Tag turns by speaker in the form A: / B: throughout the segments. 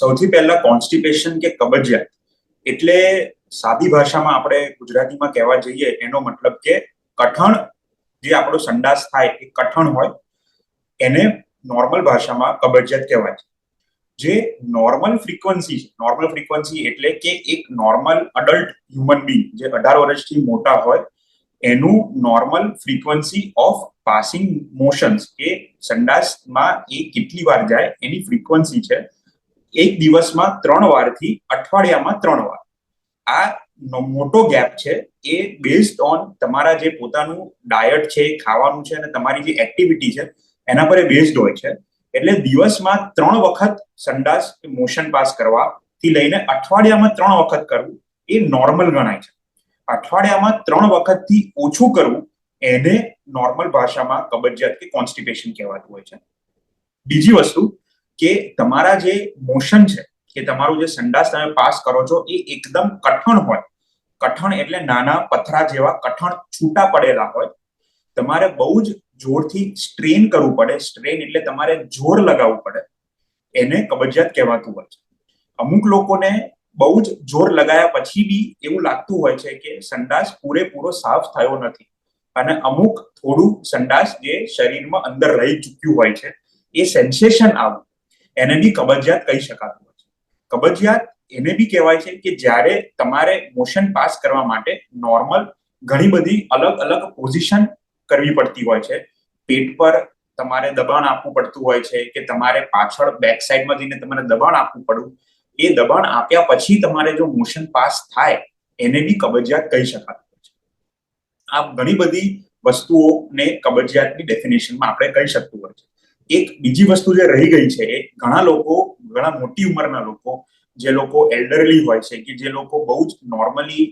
A: સૌથી પહેલા કોન્સ્ટિપેશન કે કબજિયાત, એટલે સાદી ભાષામાં આપણે ગુજરાતીમાં કહેવા જઈએ, એનો મતલબ કે કઠણ જે આપણો સંડાસ થાય એ કઠણ હોય, એને નોર્મલ ભાષામાં કબજિયાત કહેવાય છે. જે નોર્મલ ફ્રીક્વન્સી છે નોર્મલ ફ્રીક્વન્સી એટલે કે એક નોર્મલ અડલ્ટ હ્યુમન બિંગ જે અઢાર વર્ષથી મોટા હોય, એનું normal frequency of passing motions કે સંડાસમાં એ કેટલી વાર જાય એની ફ્રીક્વન્સી છે એક દિવસમાં ત્રણ વારથી અઠવાડિયામાં ત્રણ વાર. આ મોટો ગેપ છે, એ બેઝડ ઓન તમારા જે પોતાનું ડાયટ છે, ખાવાનું છે અને તમારી જે એક્ટિવિટી છે, એના પર એ બેઝડ હોય છે. એટલે દિવસમાં ત્રણ વખત સંડાસ મોશન પાસ કરવાથી લઈને અઠવાડિયામાં ત્રણ વખત કરવું એ નોર્મલ ગણાય છે. અઠવાડિયામાં ત્રણ વખતથી ઓછું કરવું એને નોર્મલ ભાષામાં કબજિયાત કે કોન્સ્ટિપેશન કહેવાતું હોય છે. બીજી વસ્તુ કે તમારા જે મોશન છે, કે તમારું જે સંડાસ તમે પાસ કરો છો, એ એકદમ કઠણ હોય. કઠણ એટલે નાના પથરા જેવા કઠણ છૂટા પડેલા હોય. તમારે બહુ જ જોરથી સ્ટ્રેન કરવું પડે. સ્ટ્રેન એટલે તમારે જોર લગાવવું પડે. એને કબજિયાત કહેવાતું હોય છે. અમુક લોકોને બહુ જ જોર લગાયા પછી બી એવું લાગતું હોય છે કે સંડાસ પૂરેપૂરો સાફ થયો નથી. અને અમુક થોડું સંડાસ જે શરીરમાં અંદર રહી ચૂક્યું હોય છે, એ સેન્સેશન આવું. એને બી કબજિયાત કહી શકાતું હોય છે. કબજિયાત એને બી કહેવાય છે કે જ્યારે તમારે મોશન પાસ કરવા માટે નોર્મલ ઘણી બધી અલગ અલગ પોઝિશન કરવી પડતી હોય છે. પેટ પર તમારે દબાણ આપવું પડતું હોય છે કે તમારે પાછળ બેક સાઈડમાં જઈને તમારે દબાણ આપવું પડવું એ દબાણ આપ્યા પછી તમારે જો મોશન પાસ થાય, એને બી કબજિયાત કહી શકાતું હોય છે. આ ઘણી બધી વસ્તુઓને કબજિયાતની ડેફિનેશનમાં આપણે કહી શકતું હોય છે. એક બીજી વસ્તુ જે રહી ગઈ છે એ ઘણા લોકો, ઘણા મોટી ઉંમરના લોકો, જે લોકો એલ્ડરલી હોય છે, કે જે લોકો બહુ જ normally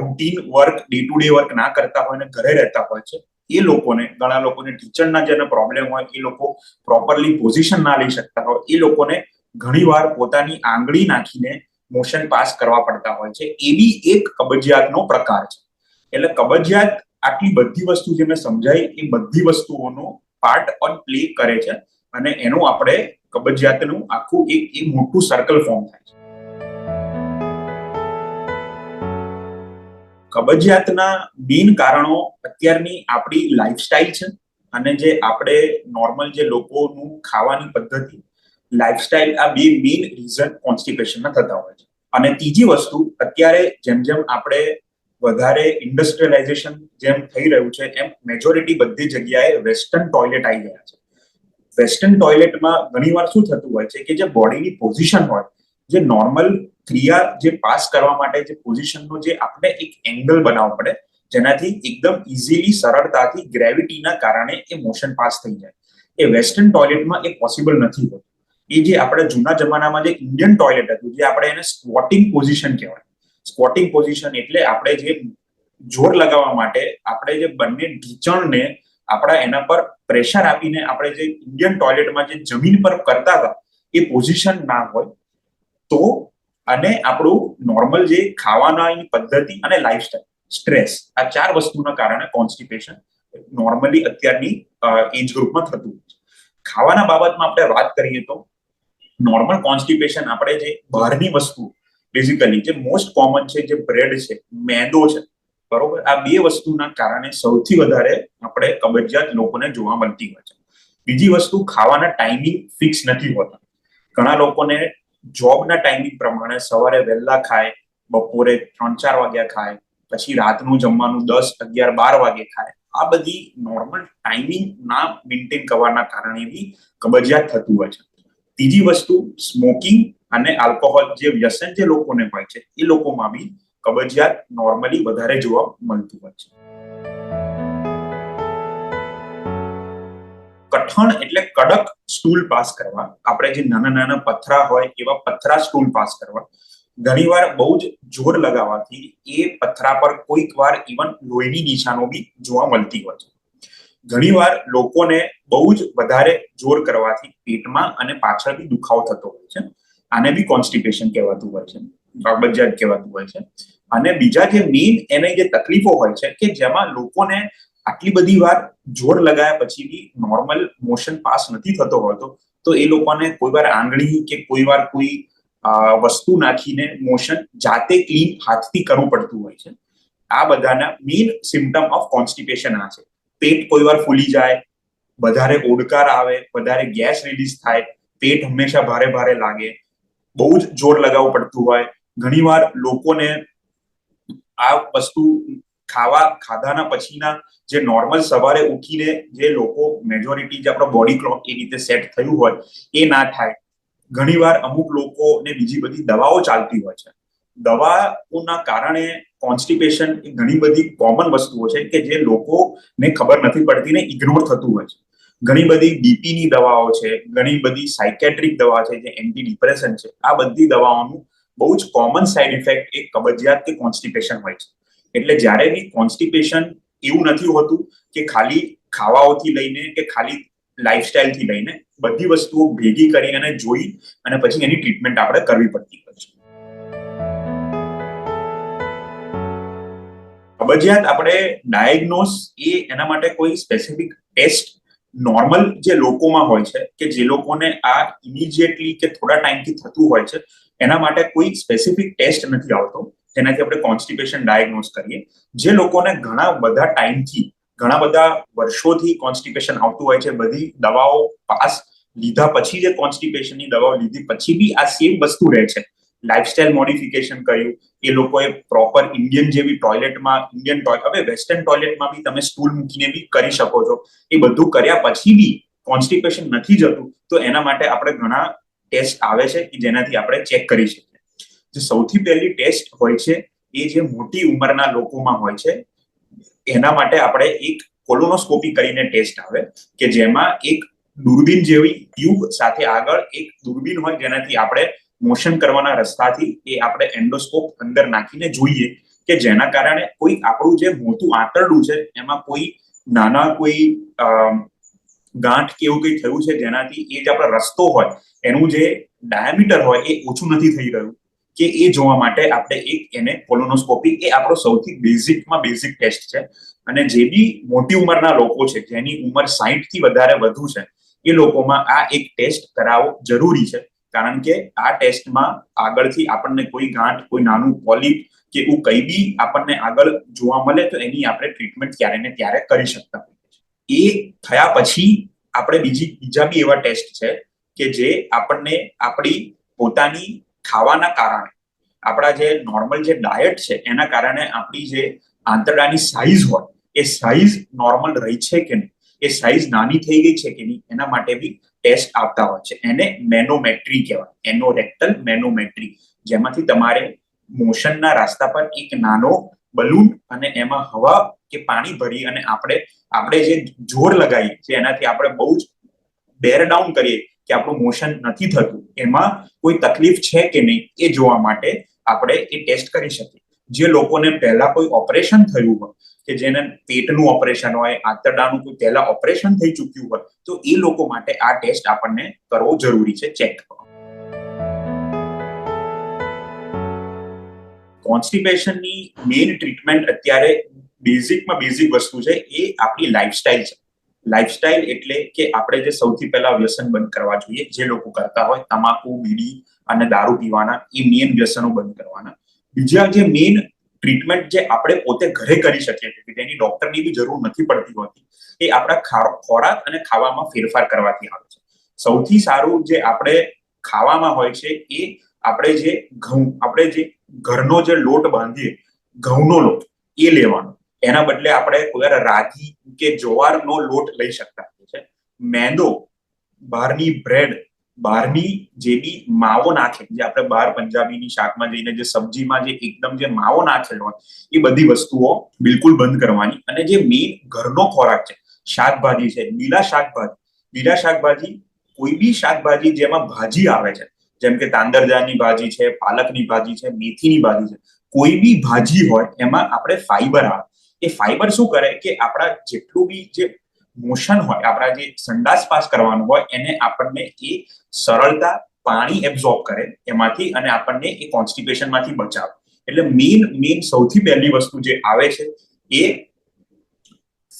A: routine work day to day work ના કરતા હોય ને ઘરે રહેતા હોય છે, એ લોકોને, ઘણા લોકોને ટીચરના જેને પ્રોબ્લેમ હોય, એ લોકો પ્રોપરલી પોઝિશન ના લઈ શકતા હોય, એ લોકોને ઘણીવાર પોતાની આંગળી નાખીને મોશન પાસ કરવા પડતા હોય છે, એ બી એક કબજિયાતનો પ્રકાર છે. એટલે કબજિયાત આટલી બધી વસ્તુ જે મેં સમજાય, એ બધી વસ્તુઓનો પાર્ટ ઓન પ્લે કરે છે અને એનું આપણે કબજિયાતનું આખું એક એક મોટું સર્કલ ફોર્મ થાય છે. કબજિયાતના બિન કારણો અત્યારની આપણી લાઈફસ્ટાઈલ છે અને જે આપણે નોર્મલ જે લોકોનું ખાવાની પદ્ધતિ લાઈફસ્ટાઈલ આ બે મેઇન રીઝન કોન્સ્ટિપેશનના થતા હોય છે. અને ત્રીજી વસ્તુ, અત્યારે જેમ જેમ આપણે વધારે ઇન્ડસ્ટ્રીયલાઇઝેશન જેમ થઈ રહ્યું છે, એમ મેજોરિટી બધી જગ્યાએ વેસ્ટર્ન ટોયલેટ આવી ગયા છે. વેસ્ટર્ન ટોયલેટમાં ઘણીવાર શું થતું હોય છે કે જે બોડીની પોઝિશન હોય, જે નોર્મલ ક્રિયા જે પાસ કરવા માટે જે પોઝિશનનો જે આપણે એક એંગલ બનાવવો પડે, જેનાથી એકદમ ઇઝીલી સરળતાથી ગ્રેવિટીના કારણે એ મોશન પાસ થઈ જાય. એ વેસ્ટર્ન ટોયલેટમાં એ પોસિબલ નથી હોતું. એ જે આપણે જૂના જમાનામાં જે ઇન્ડિયન ટોયલેટ હતું, જે આપણે એને સ્કોટિંગ પોઝિશન કહેવાય સ્ક્વોટિંગ પોઝિશન એટલે આપણે જે જોર લગાવવા માટે આપણે જે બંને ઢીચણને આપણા એના પર પ્રેશર આપીને આપણે જે ઇન્ડિયન ટોયલેટમાં જે જમીન પર કરતા હતા, એ પોઝિશન ના હોય તો અને આપણું નોર્મલ જે ખાવાનાની પદ્ધતિ અને લાઈફસ્ટાઈલ સ્ટ્રેસ, આ ચાર વસ્તુના કારણે કોન્સ્ટિપેશન નોર્મલી અત્યારની એજ ગ્રુપમાં થતું ખાવાના બાબતમાં આપણે વાત કરીએ તો નોર્મલ કોન્સ્ટિપેશન આપણે જે બહારની વસ્તુ બેઝિકલી જે મોસ્ટ કોમન છે, જે બ્રેડ છે, મેદો છે. બરોબર? આ બે વસ્તુના કારણે સૌથી વધારે આપણે કબજિયાત લોકોને જોવા મળતી હોય છે. બીજી વસ્તુ, ખાવાના ટાઈમિંગ ફિક્સ નથી હોતા. ઘણા લોકોને જોબના ટાઈમિંગ પ્રમાણે સવારે વહેલા ખાય, બપોરે ત્રણ ચાર વાગ્યા ખાય, પછી રાતનું જમવાનું દસ, અગિયાર, બાર વાગે ખાય. આ બધી નોર્મલ ટાઈમિંગ ના મેન્ટેન કરવાના કારણે બી કબજિયાત થતું હોય છે. ત્રીજી વસ્તુ સ્મોકિંગ અને આલ્કોહોલ જે વ્યસન જે લોકોને હોય છે, એ લોકોમાં બી કબજિયાત નોર્મલી વધારે જોવા મળતું હોય છે. કઠણ એટલે કડક સ્ટૂલ પાસ કરવા. આપણે જે નાના નાના પથરા હોય એવા પથરા સ્ટૂલ પાસ કરવા. ઘણીવાર બહુ જ જોર લગાવવાથી એ પથરા પર કોઈક વાર ઇવન લોહીની નિશાનો બી જોવા મળતી હોય છે. ઘણીવાર લોકોને બહુ જ વધારે જોર કરવાથી પેટમાં અને પાછળ બી દુખાવો થતો હોય છે. આને બી કોન્સ્ટિપેશન કહેવાતું હોય છે કબજિયાત કહેવાતું હોય છે. અને બીજા જે મેઇન એને જે તકલીફો હોય છે કે જેમાં લોકોને આટલી બધી વાર જોર લગાયા પછી બી નોર્મલ મોશન પાસ નથી થતો હોતો, તો એ લોકોને કોઈ વાર આંગળી કે કોઈ વાર કોઈ વસ્તુ નાખીને મોશન જાતે ક્લીન હાથથી કરવું પડતું હોય છે. આ બધાના મેઇન સિમ્ટમ ઓફ કોન્સ્ટિપેશન આ છે. પેટ કોઈ વાર ફૂલી જાય, વધારે ઓડકાર આવે, વધારે ગેસ રિલીઝ થાય, પેટ હંમેશા ભારે ભારે લાગે બહુ જ જોર લગાવવું પડતું હોય. ઘણીવાર લોકોને આ વસ્તુ ખાવા, ખાધાના પછીના જે નોર્મલ સવારે ઉઠીને જે લોકો મેજોરિટી જે આપણો બોડી ક્લોક એ રીતે સેટ થયું હોય, એ ના થાય. ઘણીવાર અમુક લોકોને બીજી બધી દવાઓ ચાલતી હોય છે. દવાઓના કારણે કોન્સ્ટિપેશન એ ઘણી બધી કોમન વસ્તુઓ છે કે જે લોકોને ખબર નથી પડતી ને ઇગ્નોર થતું હોય છે. ઘણી બધી બીપીની દવાઓ છે, ઘણી બધી સાયકેટ્રિક દવા છે, જે એન્ટી ડિપ્રેશન છે, આ બધી દવાઓનું બહુ જ કોમન સાઇડ ઇફેક્ટ એ કબજિયાત કે કોન્સ્ટિપેશન હોય છે. એટલે જ્યારે બી કોન્સ્ટિપેશન એવું નથી હોતું કે ખાલી ખાવાઓથી લઈને કે ખાલી લાઈફસ્ટાઈલથી લઈને બધી વસ્તુઓ ભેગી કરી અને જોઈ અને પછી એની ટ્રીટમેન્ટ આપણે કરવી પડતી હોય છે. કબજિયાત આપણે ડાયગ્નોસ એ એના માટે કોઈ સ્પેસિફિક ટેસ્ટ નોર્મલ જે લોકોમાં હોય છે, કે જે લોકોને આ ઇમિડિયેટલી કે થોડા ટાઈમથી થતું હોય છે, એના માટે કોઈ સ્પેસિફિક ટેસ્ટ નથી આવતો. જેનાથી આપણે કોન્સ્ટિપેશન ડાયગ્નોઝ કરીએ. જે લોકોને ઘણા બધા ટાઈમથી ઘણા બધા વર્ષોથી કોન્સ્ટિપેશન આવતું હોય છે, બધી દવાઓ પાસ લીધા પછી જે કોન્સ્ટિપેશનની દવાઓ લીધી પછી બી આ સેમ વસ્તુ રહે છે. લાઇફસ્ટાઇલ મોડિફિકેશન કર્યું એ લોકોએ પ્રોપર ઇન્ડિયન જેવી ટોયલેટમાં ઇન્ડિયન હવે વેસ્ટર્ન ટોયલેટમાં બી તમે સ્ટૂલ મૂકીને બી કરી શકો છો. એ બધું કર્યા પછી બી કોન્સ્ટિપેશન નથી જતું, તો એના માટે આપણે ઘણા ટેસ્ટ આવે છે કે જેનાથી આપણે ચેક કરી શકીએ. જે સૌથી પહેલી ટેસ્ટ હોય છે એ જે મોટી ઉંમરના લોકોમાં હોય છે, એના માટે આપણે એક કોલોનોસ્કોપી કરીને ટેસ્ટ આવે કે જેમાં એક દૂરબીન જેવી ટ્યુબ સાથે આગળ એક દૂરબીન હોય જેનાથી આપણે મોશન કરવાના રસ્તાથી એ આપણે એન્ડોસ્કોપ અંદર નાખીને જોઈએ કે જેના કારણે કોઈ આપણું જે મોટું આંતરડું છે, એમાં કોઈ નાના કોઈ ગાંઠ કે એવું કંઈ થયું છે જેનાથી એ જે આપણો રસ્તો હોય, એનું જે ડાયામીટર હોય એ ઓછું નથી થઈ રહ્યું કે એ જોવા માટે આપણે એક એને કોલોનોસ્કોપી એ આપણો સૌથી બેઝિકમાં બેઝિક ટેસ્ટ છે. અને જે બી મોટી ઉંમરના લોકો છે, જેની ઉંમર સાહીઠથી વધારે વધુ છે, એ લોકોમાં આ એક ટેસ્ટ કરાવવો જરૂરી છે. કારણ કે આ ટેસ્ટમાં આગળથી આપણને કોઈ ગાંઠ, કોઈ નાનું પોલિપ કે એવું કંઈ બી આપણને આગળ જોવા મળે તો એની આપણે ટ્રીટમેન્ટ ક્યારે ને ત્યારે કરી શકતા હોઈએ એ થયા પછી આપણે બીજી, બીજા બી એવા ટેસ્ટ છે કે જે આપણને આપણી પોતાની ખાવાના કારણે, આપણા જે નોર્મલ જે ડાયટ છે એના કારણે આપણી જે આંતરડાની સાઇઝ હોય, એ સાઇઝ નોર્મલ રહી છે કે નહીં? એ સાઇઝ નાની થઈ ગઈ છે કે નહીં? એના માટે બી ટેસ્ટ આવતા હોય છે. એને મેનોમેટ્રી કહેવાય. એનોરેક્ટલ મેનોમેટ્રી. જેમાંથી તમારે મોશનના રસ્તા પર એક નાનો બલૂન અને એમાં હવા કે પાણી ભરી અને આપણે આપણે જે જોર લગાવીએ છીએ, એનાથી આપણે બહુ જ બેર ડાઉન કરીએ કે આપણું મોશન નથી થતું. એમાં કોઈ તકલીફ છે કે નહીં એ જોવા માટે આપણે એ ટેસ્ટ કરી શકીએ. જે લોકોને પહેલા કોઈ ઓપરેશન થયું હોય કે જેને પેટનું ઓપરેશન હોય, આંતરડાનું કોઈ પહેલા ઓપરેશન થઈ ચૂક્યું હોય, તો એ લોકો માટે આ ટેસ્ટ આપણને કરવો જરૂરી છે, ચેક કરવો. કોન્સ્ટિપેશનની મેઇન ટ્રીટમેન્ટ અત્યારે બેઝિકમાં બેઝિક વસ્તુ છે, એ આપણી લાઈફસ્ટાઈલ છે. લાઈફસ્ટાઈલ એટલે કે આપણે જે સૌથી પહેલા વ્યસન બંધ કરવા જોઈએ, જે લોકો કરતા હોય, તમાકુ, બીડી અને દારૂ પીવાના, એ મેઇન વ્યસનો બંધ કરવાના. બીજા જે મેઇન ટ્રીટમેન્ટ જે આપણે પોતે ઘરે કરી શકીએ છીએ તેની ડોક્ટરની બી જરૂર નથી પડતી હોતી, એ આપણા ખોરાક અને ખાવામાં ફેરફાર કરવાથી આવે છે. સૌથી સારું જે આપણે ખાવામાં હોય છે, એ આપણે જે ઘઉં, આપણે જે ઘરનો જે લોટ બાંધીએ, ઘઉંનો લોટ, એ લેવાનો. એના બદલે આપણે કોઈ રાગી કે જવારનો લોટ લઈ શકતા છે મેંદો, બહારની બ્રેડ બહારની જે બી માવો નાખે, જે આપણે બહાર પંજાબીની શાકમાં જઈને જે સબ્જીમાં જે એકદમ જે માવો નાખેલો હોય, એ બધી વસ્તુઓ બિલકુલ બંધ કરવાની. અને જે મેઇન ઘરનો ખોરાક છે, શાકભાજી છે, લીલા શાકભાજી. લીલા શાકભાજી કોઈ બી શાકભાજી જેમાં ભાજી આવે છે, જેમ કે તાંદરજાની ભાજી છે, પાલકની ભાજી છે, મેથીની ભાજી છે, કોઈ બી ભાજી હોય, એમાં આપણે ફાઈબર આવે. એ ફાઈબર શું કરે? કે આપણા જેટલું બી જે મોશન હોય, આપણા જે સંડાસ પાસ કરવાનું હોય, એને આપણને એ સરળતા પાણી એબ્ઝોર્બ કરે એમાંથી અને આપણને એ કોન્સ્ટિપેશનમાંથી બચાવે. એટલે મેઇન મેઇન સૌથી પહેલી વસ્તુ જે આવે છે એ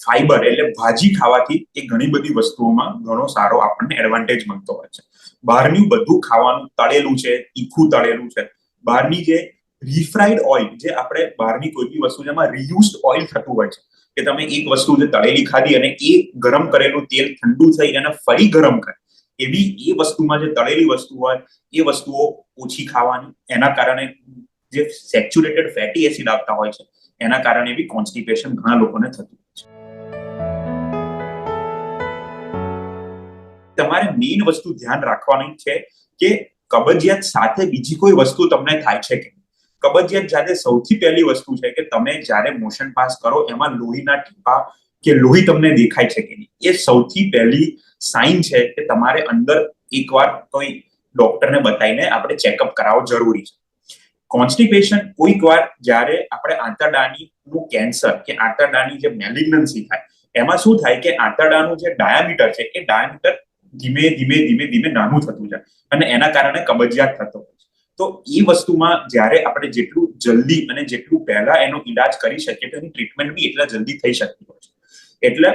A: ફાઈબર એટલે ભાજી ખાવાથી એ ઘણી બધી વસ્તુઓમાં ઘણો સારો આપણને એડવાન્ટેજ મળતો હોય છે. બહારનું બધું ખાવાનું તળેલું છે, તીખું તળેલું છે. બહારની જે રિફ્રાઈડ ઓઇલ જે આપણે બહારની કોઈ બી વસ્તુ જેમાં રિયુઝડ ઓઇલ થતું હોય છે કે તમે એક વસ્તુ જે તળેલી ખાધી અને એ ગરમ કરેલું તેલ ઠંડુ થઈ અને ફરી ગરમ કરે, એવી એ વસ્તુમાં જે તળેલી વસ્તુ હોય, એ વસ્તુઓ ઓછી ખાવાની, એના કારણે જે સેચ્યુરેટેડ ફેટી એસિડ આવતા હોય છે, એના કારણે બી કોન્સ્ટિપેશન ઘણા લોકોને થતું હોય છે. તમારે મેઇન વસ્તુ ધ્યાન રાખવાની છે કે કબજિયાત સાથે બીજી કોઈ વસ્તુ તમને થાય છે કે કબજિયાત જ્યારે સૌથી પહેલી વસ્તુ છે કે તમે જ્યારે મોશન પાસ કરો, એમાં લોહીના ટીપા કે લોહી તમને દેખાય છે કે નહીં. એ સૌથી પહેલી સાઇન છે કે તમારે અંદર એકવાર કોઈ ડોક્ટરને બતાવીને આપણે ચેકઅપ કરાવવો જરૂરી છે. કોન્સ્ટિપેશન કોઈક વાર જ્યારે આપણે આંતરડાની નું કેન્સર કે આંતરડાની જે મેલિગ્નન્સી થાય, એમાં શું થાય કે આંતરડાનું જે ડાયામીટર છે, એ ડાયામીટર ધીમે ધીમે ધીમે ધીમે નાનું થતું જાય અને એના કારણે કબજિયાત થતો હોય છે. તો એ વસ્તુમાં જ્યારે આપણે જેટલું જલ્દી અને જેટલું પહેલા એનો ઈલાજ કરી શકીએ તો એની ટ્રીટમેન્ટ બી એટલા જલ્દી થઈ શકતી હોય છે. એટલે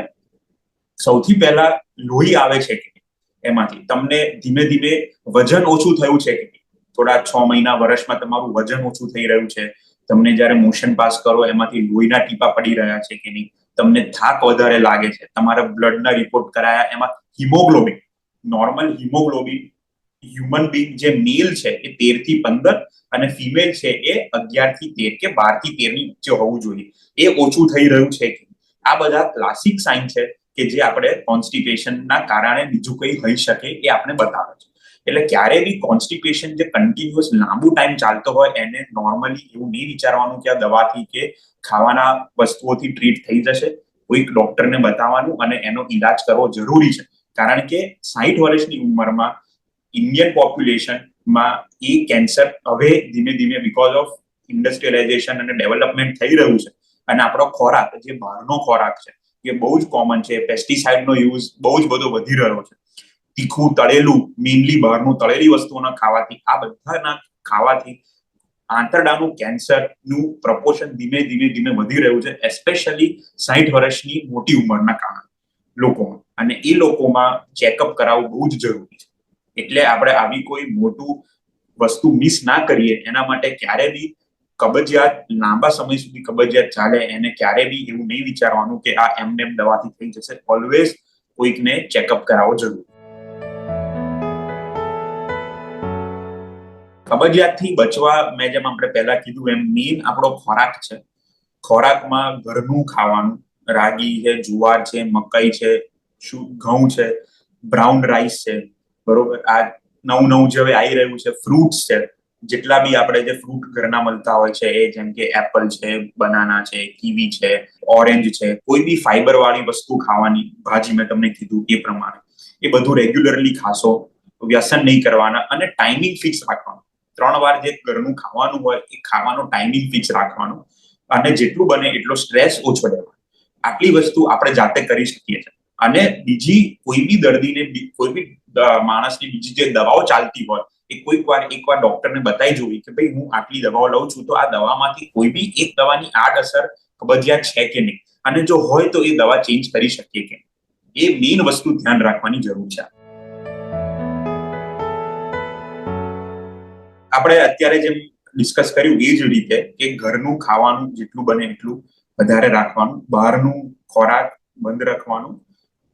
A: સૌથી પહેલા લોહી આવે છે કે એમાંથી. તમને ધીમે ધીમે વજન ઓછું થયું છે કે થોડા છ મહિના વર્ષમાં તમારું વજન ઓછું થઈ રહ્યું છે. તમને જ્યારે મોશન પાસ કરો એમાંથી લોહીના ટીપા પડી રહ્યા છે કે નહીં. તમને થાક વધારે લાગે છે. તમારા બ્લડના રિપોર્ટ કરાયા. એમાં haemoglobin normal haemoglobin human being જે મેલ છે એ તેરથી પંદર અને ફિમેલ છે એ અગિયારથી તેર કે બારથી તેરની વચ્ચે હોવું જોઈએ. એ ઓછું થઈ રહ્યું છે આ બધા ક્લાસિક સાઇન છે કે જે આપણે કોન્સ્ટિપેશનના કારણે બીજું કંઈ હોઈ શકે એ આપણે બતાવે છે. એટલે ક્યારે બી કોન્સ્ટિપેશન જે કન્ટિન્યુઅસ લાંબુ ટાઈમ ચાલતો હોય એને નોર્મલી એવું નહીં વિચારવાનું કે આ દવાથી કે ખાવાના વસ્તુઓથી ટ્રીટ થઈ જશે. કોઈક ડોક્ટરને બતાવવાનું અને એનો ઈલાજ કરવો જરૂરી છે. કારણ કે સાહીઠ વર્ષની ઉંમરમાં ઇન્ડિયન પોપ્યુલેશનમાં એ કેન્સર હવે ધીમે ધીમે બીકોઝ ઓફ ઇન્ડસ્ટ્રીયલાઇઝેશન અને ડેવલપમેન્ટ થઈ રહ્યું છે. અને આપણો ખોરાક, જે બહારનો ખોરાક છે, એ બહુ જ કોમન છે. પેસ્ટિસાઇડનો યુઝ બહુ જ બધો વધી રહ્યો છે. તીખું, તળેલું મેઇનલી બહારનું તળેલી વસ્તુઓના ખાવાથી, આ બધાના ખાવાથી આંતરડાનું કેન્સરનું પ્રપોર્શન ધીમે ધીમે ધીમે વધી રહ્યું છે એસ્પેશિયલી સાહીઠ વર્ષની મોટી ઉંમરના કારણે લોકોમાં. અને એ લોકોમાં ચેકઅપ કરાવવું બહુ જ જરૂરી છે. એટલે આપણે આવી કોઈ મોટું વસ્તુ મિસ ના કરીએ, એના માટે ક્યારે બી કબજિયાત, લાંબા સમય સુધી કબજિયાત ચાલે, એને ક્યારે બી એવું નહીં વિચારવાનું કે આ એમને એમ દવાથી થઈ જશે. ઓલવેઝ કોઈકને ચેકઅપ કરાવવો જરૂરી. કબજિયાતથી બચવા મેં જેમ આપણે પહેલા કીધું, એમ મેઇન આપણો ખોરાક છે. ખોરાકમાં ઘરનું ખાવાનું, રાગી છે, જુવાર છે, મકાઈ છે ઘઉં છે બ્રાઉન રાઈસ છે બરોબર? આ નવું નવું જે હવે આવી રહ્યું છે ફ્રૂટ્સ છે, જેટલા બી આપણે જે ફ્રૂટ ઘરના મળતા હોય છે, એ જેમ કે એપલ છે બનાના છે કીવી છે ઓરેન્જ છે, કોઈ બી ફાઈબર વાળી વસ્તુ ખાવાની ભાજી મેં તમને કીધું એ પ્રમાણે. એ બધું રેગ્યુલરલી ખાશો, વ્યસન નહીં કરવાના અને ટાઈમિંગ ફિક્સ રાખવાનું. ત્રણ વાર જે ઘરનું ખાવાનું હોય, એ ખાવાનો ટાઈમિંગ ફિક્સ રાખવાનો અને જેટલું બને એટલો સ્ટ્રેસ ઓછો લેવાનો. આટલી વસ્તુ આપણે જાતે કરી શકીએ છીએ. અને બીજી કોઈ બી દર્દીને કોઈ બી માણસની બીજી જે દવાઓ ચાલતી હોય, એ કોઈક વાર એકવાર ડોક્ટરને બતાવી જોવી કે ભાઈ, હું આટલી દવાઓ લઉં છું, તો આ દવામાંથી કોઈ બી એક દવાની આડઅસર કબજિયાત છે કે નહીં? અને જો હોય તો એ દવા ચેન્જ કરી શકીએ કે એ મેઇન વસ્તુ ધ્યાન રાખવાની જરૂર છે. આપણે અત્યારે જેમ ડિસ્કસ કર્યું એ જ રીતે કે ઘરનું ખાવાનું જેટલું બને એટલું વધારે રાખવાનું, બહારનું ખોરાક બંધ રાખવાનું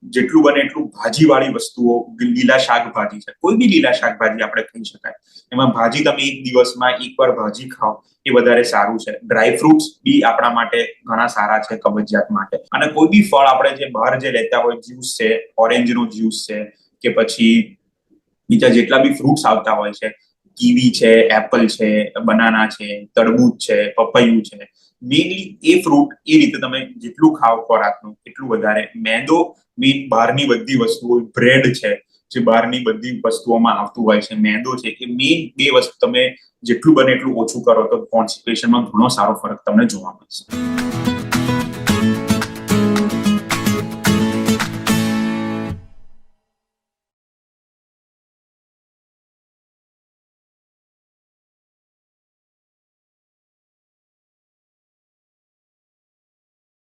A: જેટલું બને એટલું ભાજીવાળી વસ્તુઓ, લીલા શાકભાજી છે. કોઈ બી લીલા શાકભાજી આપણે ખાઈ શકાય. એમાં ભાજી તમે એક દિવસમાં એકવાર ભાજી ખાઓ, એ વધારે સારું છે. ડ્રાય ફ્રૂટ્સ બી આપણા માટે ઘણા સારા છે કબજિયાત માટે. અને કોઈ બી ફળ આપણે જે બહાર જે લેતા હોય, જ્યુસ છે ઓરેન્જ નો જ્યુસ છે, કે પછી બીજા જેટલા બી ફ્રૂટ્સ આવતા હોય છે, કીવી છે, એપલ છે, બનાના છે, તરબૂચ છે, પપૈયું છે મેઇનલી એ ફ્રૂટ એ રીતે તમે જેટલું ખાવ ખોરાકનું, એટલું વધારે. મેંદો મેઇન બહારની બધી વસ્તુઓ બ્રેડ છે, જે બહારની બધી વસ્તુઓમાં આવતું હોય છે. મેંદો છે, એ મેઇન બે વસ્તુ તમે જેટલું બને એટલું ઓછું કરો તો કોન્સ્ટિપેશનમાં ઘણો સારો ફરક તમને જોવા મળશે.